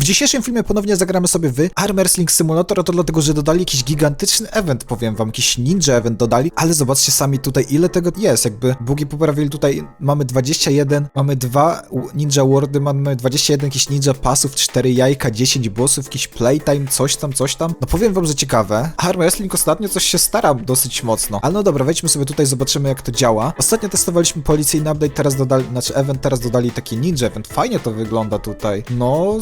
W dzisiejszym filmie ponownie zagramy sobie w Arm Wrestling Simulator, to dlatego, że dodali jakiś gigantyczny event, powiem wam, jakiś ninja event dodali, ale zobaczcie sami tutaj, ile tego jest, jakby bugi poprawili tutaj, mamy 21, mamy dwa ninja wordy, mamy 21 jakichś ninja pasów, 4 jajka, 10 bossów, jakiś playtime, coś tam, coś tam. No powiem wam, że ciekawe. Arm Wrestling ostatnio coś się stara dosyć mocno, ale no dobra, wejdźmy sobie tutaj, zobaczymy jak to działa. Ostatnio testowaliśmy policyjny update, teraz dodali, znaczy event, teraz dodali taki ninja event, fajnie to wygląda tutaj. No,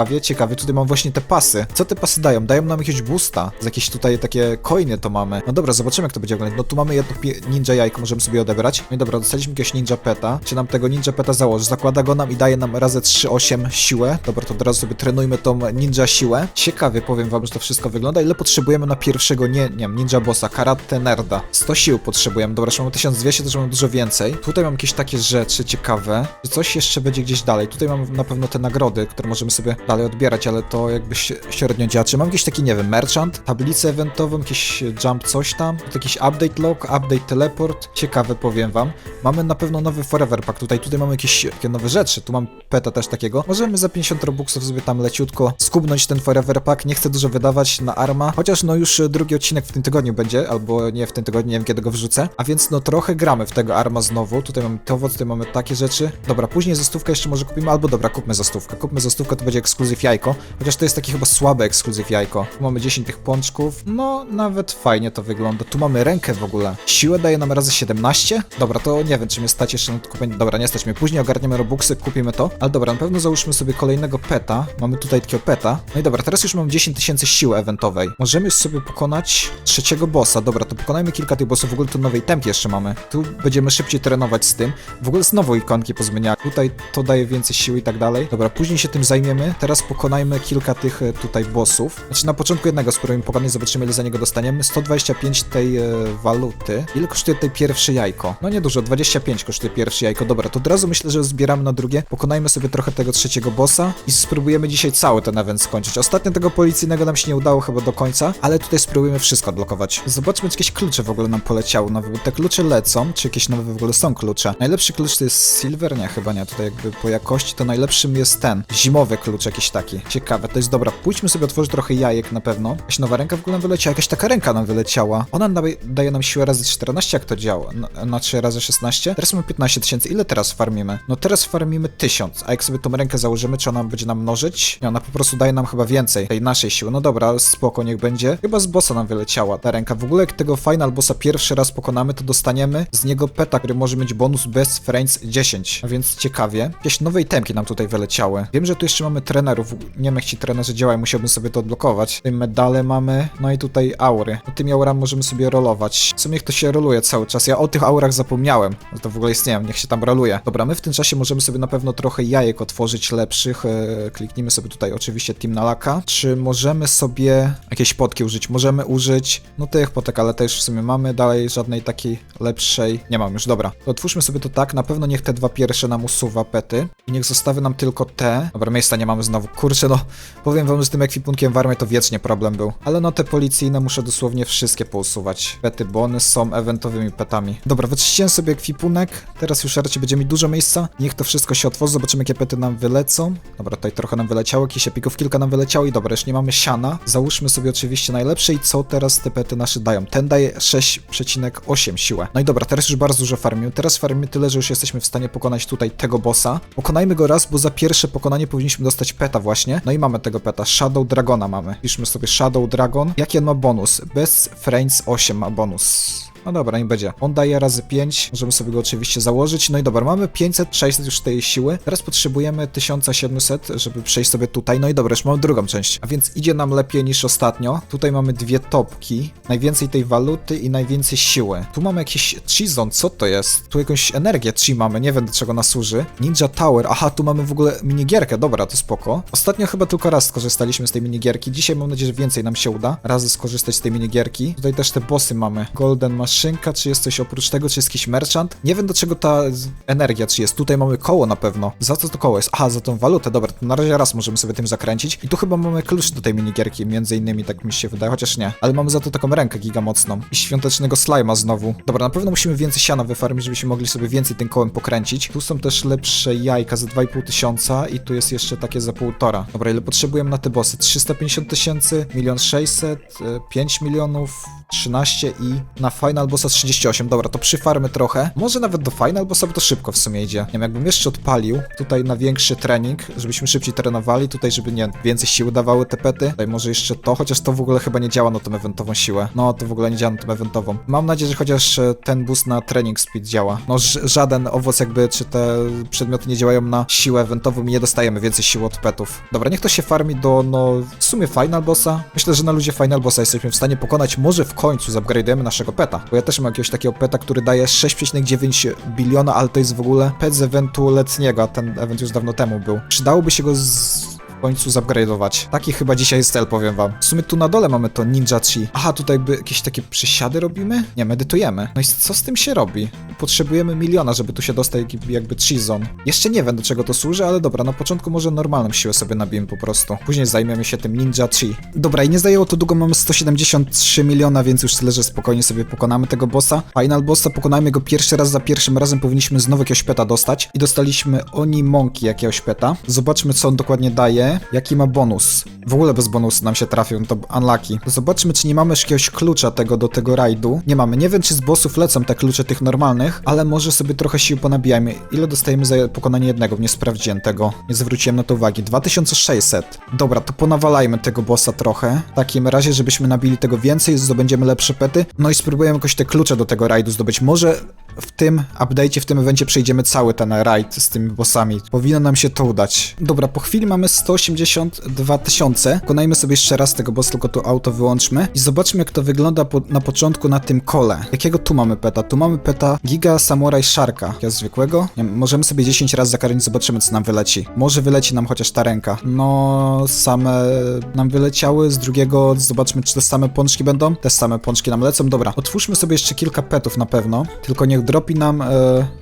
ciekawie, ciekawie, tutaj mam właśnie te pasy. Co te pasy dają? Dają nam jakiegoś boosta, z jakieś tutaj takie coiny to mamy. No dobra, zobaczymy jak to będzie wyglądać. No tu mamy jedno ninja jajko, możemy sobie odebrać. No i dobra, dostaliśmy jakiegoś ninja peta. Czy nam tego ninja peta założy? Zakłada go nam i daje nam razy 3-8 siłę. Dobra, to teraz sobie trenujmy tą ninja siłę. Ciekawie powiem wam, że to wszystko wygląda. Ile potrzebujemy na pierwszego, nie, nie wiem, ninja bossa, karate nerda. 100 sił potrzebujemy. Dobra, że mamy 1200, to już mamy dużo więcej. Tutaj mam jakieś takie rzeczy ciekawe, że coś jeszcze będzie gdzieś dalej. Tutaj mam na pewno te nagrody, które możemy sobie dalej odbierać, ale to jakby średnio działa. Czy mam jakiś taki, nie wiem, merchant, tablicę eventową, jakiś jump coś tam, jakiś update log, update teleport. Ciekawe powiem wam. Mamy na pewno nowy forever pack. Tutaj, tutaj mamy jakieś takie nowe rzeczy. Tu mam peta też takiego. Możemy za 50 robuxów sobie tam leciutko skubnąć ten forever pack. Nie chcę dużo wydawać na arma, chociaż no już drugi odcinek w tym tygodniu będzie, albo nie w tym tygodniu, nie wiem kiedy go wrzucę. A więc no trochę gramy w tego arma znowu. Tutaj mamy to, tutaj mamy takie rzeczy. Dobra, później za stówkę jeszcze może kupimy, albo dobra, kupmy za stówkę. Kupmy za stówkę, to będzie ekskluzyw jajko. Chociaż to jest taki chyba słabe ekskluzyw jajko. Tu mamy 10 tych pączków. No, nawet fajnie to wygląda. Tu mamy rękę w ogóle. Siłę daje nam razy 17. Dobra, to nie wiem, czy mnie stać jeszcze na to kupienie. Dobra, nie stać mnie. Później ogarniemy robuxy, kupimy to. Ale dobra, na pewno załóżmy sobie kolejnego peta. Mamy tutaj takiego peta. No i dobra, teraz już mam 10 tysięcy siły eventowej. Możemy już sobie pokonać trzeciego bossa. Dobra, to pokonajmy kilka tych bossów. W ogóle tu nowej temki jeszcze mamy. Tu będziemy szybciej trenować z tym. W ogóle znowu ikonki pozmieniać. Tutaj to daje więcej siły i tak dalej. Dobra, później się tym zajmiemy. Teraz pokonajmy kilka tych e, tutaj bossów. Znaczy na początku jednego spróbujemy pokonać, zobaczymy ile za niego dostaniemy. 125 tej e, waluty. Ile kosztuje tej pierwsze jajko? No niedużo, 25 kosztuje pierwsze jajko. Dobra, to od razu myślę, że zbieramy na drugie. Pokonajmy sobie trochę tego trzeciego bossa i spróbujemy dzisiaj cały ten event skończyć. Ostatnio tego policyjnego nam się nie udało chyba do końca, ale tutaj spróbujemy wszystko odblokować. Zobaczmy, czy jakieś klucze w ogóle nam poleciały nowe, bo te klucze lecą, czy jakieś nowe w ogóle są klucze. Najlepszy klucz to jest silver? Nie, chyba nie. Tutaj jakby po jakości to najlepszym jest ten, zimowy klucz jakiś taki. Ciekawe, to jest dobra. Pójdźmy sobie otworzyć trochę jajek na pewno. Jakaś nowa ręka w ogóle nam wyleciała, jakaś taka ręka nam wyleciała. Ona daje, nam siłę razy 14, jak to działa? Na, na 3 razy 16? Teraz mamy 15 tysięcy. Ile teraz farmimy? No teraz farmimy 1000, a jak sobie tą rękę założymy, czy ona będzie nam mnożyć? Nie, ona po prostu daje nam chyba więcej tej naszej siły. No dobra, spoko, niech będzie. Chyba z bossa nam wyleciała ta ręka. W ogóle jak tego final bossa pierwszy raz pokonamy, to dostaniemy z niego peta, który może mieć bonus Best Friends 10. A więc ciekawie. Jakieś nowe itemki nam tutaj wyleciały. Wiem, że tu jeszcze mamy trenerów. Nie wiem ci trenerzy działają, musiałbym sobie to odblokować. Tutaj medale mamy, no i tutaj aury. No tymi aurami możemy sobie rolować. W sumie to się roluje cały czas. Ja o tych aurach zapomniałem. że To w ogóle istnieją, niech się tam roluje. Dobra, my w tym czasie możemy sobie na pewno trochę jajek otworzyć lepszych. E, kliknijmy sobie tutaj oczywiście Team Nalaka. Czy możemy sobie jakieś potki użyć? Możemy użyć, no tych potek, ale też w sumie mamy dalej żadnej takiej lepszej. Nie mam już, dobra. To otwórzmy sobie to tak, na pewno niech te dwa pierwsze nam usuwa pety. I niech zostawy nam tylko te. Dobra, miejsca nie mamy znowu. Kurczę, no, powiem wam, że z tym ekwipunkiem w armii to wiecznie problem był. Ale no te policyjne muszę dosłownie wszystkie pousuwać. Pety bony są eventowymi petami. Dobra, wyczyściłem sobie ekwipunek. Teraz już raczej będzie mi dużo miejsca. Niech to wszystko się otworzy, zobaczymy jakie pety nam wylecą. Dobra, tutaj trochę nam wyleciało, jakichś epików kilka nam wyleciało i dobra, już nie mamy siana. Załóżmy sobie oczywiście najlepsze i co teraz te pety nasze dają. Ten daje 6,8 siłę. No i dobra, teraz już bardzo dużo farmimy. Teraz farmimy tyle, że już jesteśmy w stanie pokonać tutaj tego bossa. Pokonajmy go raz, bo za pierwsze pokonanie powinniśmy dostać peta właśnie. No i mamy tego peta. Shadow Dragona mamy. Piszmy sobie Shadow Dragon. Jaki on ma bonus? Bez Friends 8 ma bonus. No dobra, nie będzie. On daje razy 5, możemy sobie go oczywiście założyć. No i dobra, mamy 500, 600 już tej siły. Teraz potrzebujemy 1700, żeby przejść sobie tutaj. No i dobra, już mamy drugą część. A więc idzie nam lepiej niż ostatnio. Tutaj mamy dwie topki, najwięcej tej waluty i najwięcej siły. Tu mamy jakiś chi zone, co to jest? Tu jakąś energię chi mamy, nie wiem do czego ona służy. Ninja Tower, aha, tu mamy w ogóle minigierkę, dobra, to spoko. Ostatnio chyba tylko raz skorzystaliśmy z tej minigierki. Dzisiaj mam nadzieję, że więcej nam się uda razy skorzystać z tej minigierki. Tutaj też te bossy mamy. Golden Machine maszynka, czy jest coś oprócz tego, czy jest jakiś merchant. Nie wiem do czego ta energia, czy jest. Tutaj mamy koło na pewno. Za co to koło jest? Aha, za tą walutę, dobra, to na razie raz możemy sobie tym zakręcić. I tu chyba mamy klucz do tej minigierki, między innymi, tak mi się wydaje, chociaż nie. Ale mamy za to taką rękę giga mocną. I świątecznego slajma znowu. Dobra, na pewno musimy więcej siana wyfarmić, żebyśmy mogli sobie więcej tym kołem pokręcić. Tu są też lepsze jajka za 2,5 tysiąca i tu jest jeszcze takie za półtora. Dobra, ile potrzebujemy na te bossy? 350 tysięcy, 1 600, 5 milionów, 13 i na Final Bossa 38. Dobra, to przyfarmy trochę. Może nawet do Final Bossa, bo to szybko w sumie idzie. Nie wiem, jakbym jeszcze odpalił tutaj na większy trening, żebyśmy szybciej trenowali, tutaj żeby, nie więcej siły dawały te pety. Tutaj może jeszcze to, chociaż to w ogóle chyba nie działa na tą eventową siłę. No, to w ogóle nie działa na tą eventową. Mam nadzieję, że chociaż e, ten boost na training speed działa. No, żaden owoc jakby, czy te przedmioty nie działają na siłę eventową i nie dostajemy więcej siły od petów. Dobra, niech to się farmi do, no, w sumie Final Bossa. Myślę, że na ludzie Final Bossa jesteśmy w stanie pokonać. Może w końcu zupgrade'ujemy naszego peta. Bo ja też mam jakiegoś takiego peta, który daje 6,9 biliona, ale to jest w ogóle pet z eventu letniego, a ten event już dawno temu był. Przydałoby się go z końcu zupgrade'ować. Taki chyba dzisiaj jest cel, powiem wam. W sumie tu na dole mamy to Ninja Chi. Aha, tutaj jakby jakieś takie przysiady robimy? Nie, medytujemy. No i co z tym się robi? Potrzebujemy miliona, żeby tu się dostać jakby- jakby Chi Zone. Jeszcze nie wiem, do czego to służy, ale dobra, na początku może normalną siłę sobie nabijemy po prostu. Później zajmiemy się tym Ninja Chi. Dobra, i nie zajęło to długo, mamy 173 miliona, więc już tyle, że spokojnie sobie pokonamy tego bossa. Final bossa, pokonajmy go pierwszy raz, za pierwszym razem powinniśmy znowu jakiegoś peta dostać. I dostaliśmy Oni Monkey jakiegoś peta. Zobaczmy, co on dokładnie daje, jaki ma bonus. W ogóle bez bonusu nam się trafił, no to unlucky. Zobaczmy, czy nie mamy jeszcze jakiegoś klucza tego do tego rajdu. Nie mamy. Nie wiem, czy z bossów lecą te klucze tych normalnych, ale może sobie trochę sił ponabijajmy. Ile dostajemy za pokonanie jednego? Nie sprawdziłem tego. Nie zwróciłem na to uwagi. 2600. Dobra, to ponawalajmy tego bossa trochę. W takim razie, żebyśmy nabili tego więcej, zdobędziemy lepsze pety. No i spróbujemy jakoś te klucze do tego rajdu zdobyć. Może w tym update'cie, w tym evencie przejdziemy cały ten raid z tymi bossami. Powinno nam się to udać. Dobra, po chwili mamy 182 tysiące. Konajmy sobie jeszcze raz tego bossa, tylko tu auto wyłączmy i zobaczmy jak to wygląda po, na początku na tym kole. Jakiego tu mamy peta? Tu mamy peta Giga Samurai Sharka. Ja zwykłego? Nie, możemy sobie 10 razy zakarmić, zobaczymy co nam wyleci. Może wyleci nam chociaż ta ręka. No, same nam wyleciały, z drugiego zobaczmy czy te same pączki będą. Te same pączki nam lecą. Dobra, otwórzmy sobie jeszcze kilka petów na pewno, tylko niech dropi nam e,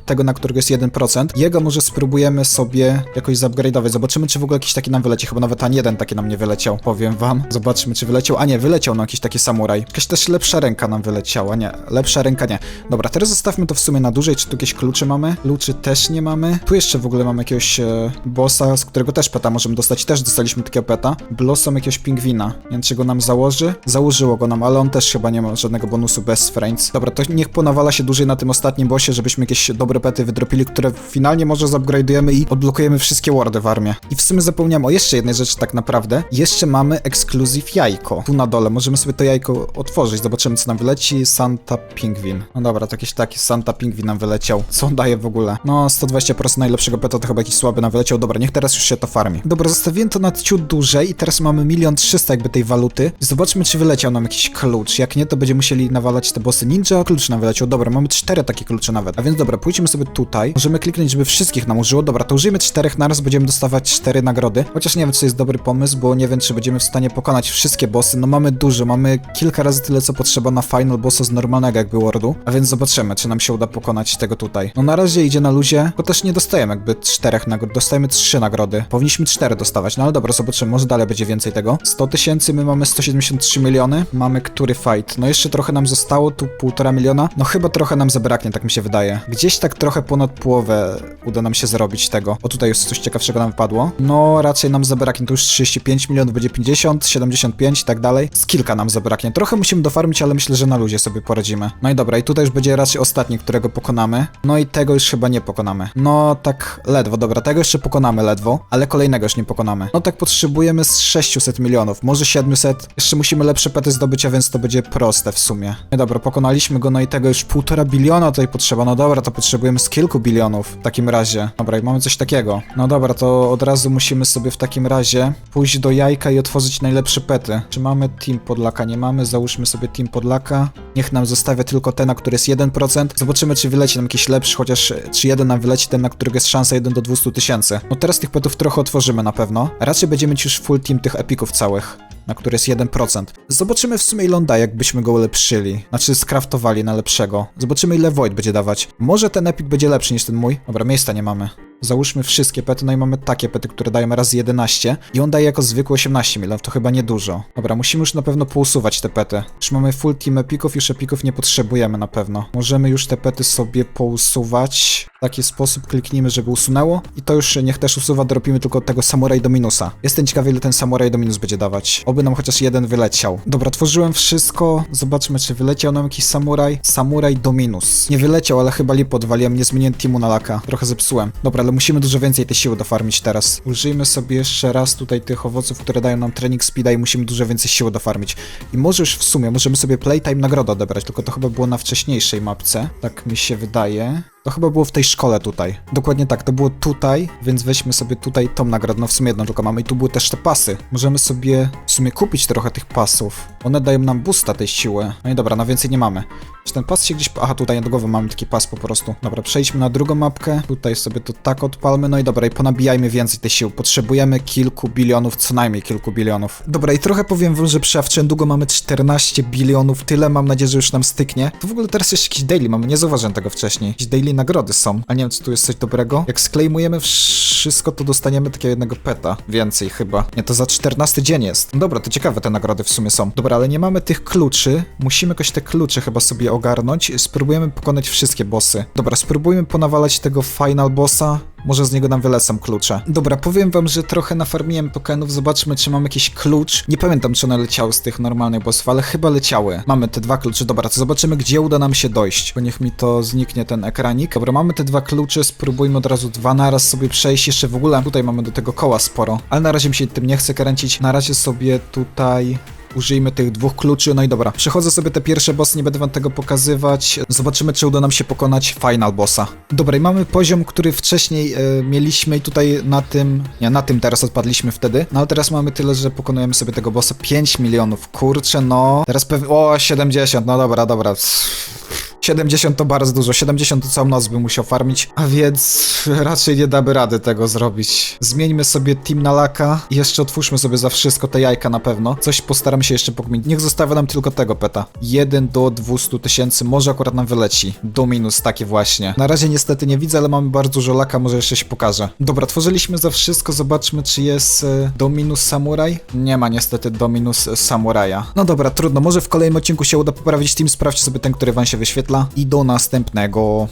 tego, na którego jest 1%. Jego może spróbujemy sobie jakoś zupgrade'ować. Zobaczymy, czy w ogóle jakiś taki nam wyleci. Chyba nawet ani jeden taki nam nie wyleciał, powiem wam. Zobaczmy, czy wyleciał. A nie, wyleciał nam jakiś taki samuraj. Jakaś też lepsza ręka nam wyleciała. Nie, lepsza ręka nie. Dobra, teraz zostawmy to w sumie na dłużej. Czy tu jakieś klucze mamy? Kluczy też nie mamy. Tu jeszcze w ogóle mamy jakiegoś e, bossa, z którego też peta możemy dostać. Też dostaliśmy takiego peta. Blossom jakiegoś pingwina. Nie wiem, czy go nam założy. Założyło go nam, ale on też chyba nie ma żadnego bonusu bez friends. Dobra, to niech ponawala się dłużej na tym ostatnim bossie, żebyśmy jakieś dobre pety wydropili, które finalnie może zupgrade'ujemy i odblokujemy wszystkie wardy w armii. I w sumie zapomniałem o jeszcze jednej rzeczy tak naprawdę. Jeszcze mamy ekskluzyw jajko. Tu na dole możemy sobie to jajko otworzyć. Zobaczymy co nam wyleci. Santa Pingwin. No dobra, to jakiś taki Santa Pingwin nam wyleciał. Co on daje w ogóle? No 120% najlepszego peta to chyba jakiś słaby nam wyleciał. Dobra, niech teraz już się to farmi. Dobra, zostawiłem to na ciut dłużej i teraz mamy milion trzysta jakby tej waluty. Zobaczmy czy wyleciał nam jakiś klucz. Jak nie, to będziemy musieli nawalać te bossy ninja. Klucz nam wyleciał. Dobra, mamy cztery takie klucze nawet. A więc dobra, pójdźmy sobie tutaj. Możemy kliknąć, żeby wszystkich nam użyło. Dobra, to użyjmy czterech naraz, będziemy dostawać cztery nagrody. Chociaż nie wiem, czy to jest dobry pomysł, bo nie wiem, czy będziemy w stanie pokonać wszystkie bossy. No mamy dużo, mamy kilka razy tyle, co potrzeba na final bossa z normalnego jakby wordu. A więc zobaczymy, czy nam się uda pokonać tego tutaj. No na razie idzie na luzie, bo też nie dostajemy jakby czterech nagród. Dostajemy trzy nagrody. Powinniśmy cztery dostawać, no ale dobra, zobaczymy, może dalej będzie więcej tego. 100 tysięcy, my mamy 173 miliony. Mamy który fight? No jeszcze trochę nam zostało, tu półtora miliona. No chyba trochę nam zabraknie, tak mi się wydaje. Gdzieś tak trochę ponad połowę uda nam się zrobić tego. O tutaj już coś ciekawszego nam wpadło. No raczej nam zabraknie, to już 35 milionów, będzie 50, 75 i tak dalej. Z kilka nam zabraknie. Trochę musimy dofarmić, ale myślę, że na luzie sobie poradzimy. No i dobra, i tutaj już będzie raczej ostatni, którego pokonamy. No i tego już chyba nie pokonamy. No tak ledwo, dobra, tego jeszcze pokonamy ledwo, ale kolejnego już nie pokonamy. No tak potrzebujemy z 600 milionów, może 700. Jeszcze musimy lepsze pety zdobyć, a więc to będzie proste w sumie. No dobra, pokonaliśmy go, no i tego już półtora biliona tutaj potrzeba. No dobra, to potrzebujemy z kilku bilionów w takim razie. Dobra, i mamy coś takiego. No dobra, to od razu musimy sobie w takim razie pójść do jajka i otworzyć najlepsze pety. Czy mamy Team Podlaka? Nie mamy, załóżmy sobie Team Podlaka. Niech nam zostawia tylko ten, na który jest 1%. Zobaczymy, czy wyleci nam jakiś lepszy, chociaż e, czy jeden nam wyleci, ten, na którego jest szansa 1 do 200 tysięcy. No teraz tych petów trochę otworzymy na pewno. Raczej będziemy mieć już full team tych epików całych. Na który jest 1%. Zobaczymy w sumie ile on da, jakbyśmy go ulepszyli. Znaczy skraftowali na lepszego. Zobaczymy ile Void będzie dawać. Może ten Epic będzie lepszy niż ten mój. Dobra, miejsca nie mamy. Załóżmy wszystkie pety, no i mamy takie pety, które dają raz 11 i on daje jako zwykły 18 milionów, to chyba niedużo. Dobra, musimy już na pewno pousuwać te pety. Już mamy full team epików, już epików nie potrzebujemy na pewno. Możemy już te pety sobie pousuwać. W taki sposób kliknijmy, żeby usunęło i to już niech też usuwa, dropimy tylko tego samuraj do minusa. Jestem ciekawy ile ten samuraj do minus będzie dawać. Oby nam chociaż jeden wyleciał. Dobra, tworzyłem wszystko, zobaczmy czy wyleciał nam jakiś samuraj. Samuraj do minus. Nie wyleciał, ale chyba lip odwaliłem, nie zmieniłem teamu na laka. Trochę zepsułem. Dobra, ale musimy dużo więcej tej siły dofarmić teraz. Użyjmy sobie jeszcze raz tutaj tych owoców, które dają nam trening speeda i musimy dużo więcej siły dofarmić. I może już w sumie możemy sobie playtime nagrodę odebrać, tylko to chyba było na wcześniejszej mapce. Tak mi się wydaje. To chyba było w tej szkole tutaj. Dokładnie tak, to było tutaj, więc weźmy sobie tutaj tą nagrodę. No w sumie jedną tylko mamy i tu były też te pasy. Możemy sobie w sumie kupić trochę tych pasów. One dają nam boosta tej siły. No i dobra, na więcej nie mamy. Czy ten pas się gdzieś... Aha, tutaj na mamy taki pas po prostu. Dobra, przejdźmy na drugą mapkę. Tutaj sobie to tak odpalmy. No i dobra, i ponabijajmy więcej tej sił. Potrzebujemy kilku bilionów, co najmniej kilku bilionów. Dobra, i trochę powiem wam, że przy Awcze długo mamy 14 bilionów. Tyle mam nadzieję, że już nam styknie. To w ogóle teraz jeszcze jakiś daily mamy. Nie zauważyłem tego wcześniej. Jakieś daily nagrody są. A nie wiem, czy tu jest coś dobrego. Jak sklejmujemy wszystko, to dostaniemy takiego jednego peta. Więcej chyba. Nie, to za 14 dzień jest. Dobra, to ciekawe te nagrody w sumie są. Dobra, ale nie mamy tych kluczy. Musimy jakoś te klucze chyba sobie ogarnąć. Spróbujemy pokonać wszystkie bossy. Dobra, spróbujmy ponawalać tego final bossa. Może z niego nam wylecą klucze. Dobra, powiem wam, że trochę nafarmiłem tokenów. Zobaczmy, czy mam jakiś klucz. Nie pamiętam, czy one leciały z tych normalnych bossów, ale chyba leciały. Mamy te dwa klucze. Dobra, to zobaczymy, gdzie uda nam się dojść. Bo niech mi to zniknie ten ekranik. Dobra, mamy te dwa klucze. Spróbujmy od razu dwa naraz sobie przejść. Jeszcze w ogóle tutaj mamy do tego koła sporo. Ale na razie mi się tym nie chce kręcić. Na razie sobie tutaj Użyjmy tych dwóch kluczy, no i dobra. Przechodzę sobie te pierwsze bossy, nie będę wam tego pokazywać. Zobaczymy, czy uda nam się pokonać final bossa. Dobra, i mamy poziom, który wcześniej e, mieliśmy i tutaj na tym, nie, na tym teraz odpadliśmy wtedy. No ale teraz mamy tyle, że pokonujemy sobie tego bossa. 5 milionów, kurczę, no. Teraz pewnie, o, 70, no dobra, dobra. 70 to bardzo dużo, 70 to całą noc bym musiał farmić, a więc raczej nie damy rady tego zrobić. Zmieńmy sobie team na laka i jeszcze otwórzmy sobie za wszystko te jajka na pewno. Coś postaram się jeszcze pokminić. Niech zostawię nam tylko tego peta. 1 do 200 tysięcy, może akurat nam wyleci. Do minus, takie właśnie. Na razie niestety nie widzę, ale mamy bardzo dużo laka, może jeszcze się pokaże. Dobra, tworzyliśmy za wszystko, zobaczmy czy jest e, do minus samuraj. Nie ma niestety do minus samuraja. No dobra, trudno, może w kolejnym odcinku się uda poprawić team, sprawdźcie sobie ten, który wam się wyświetla i do następnego.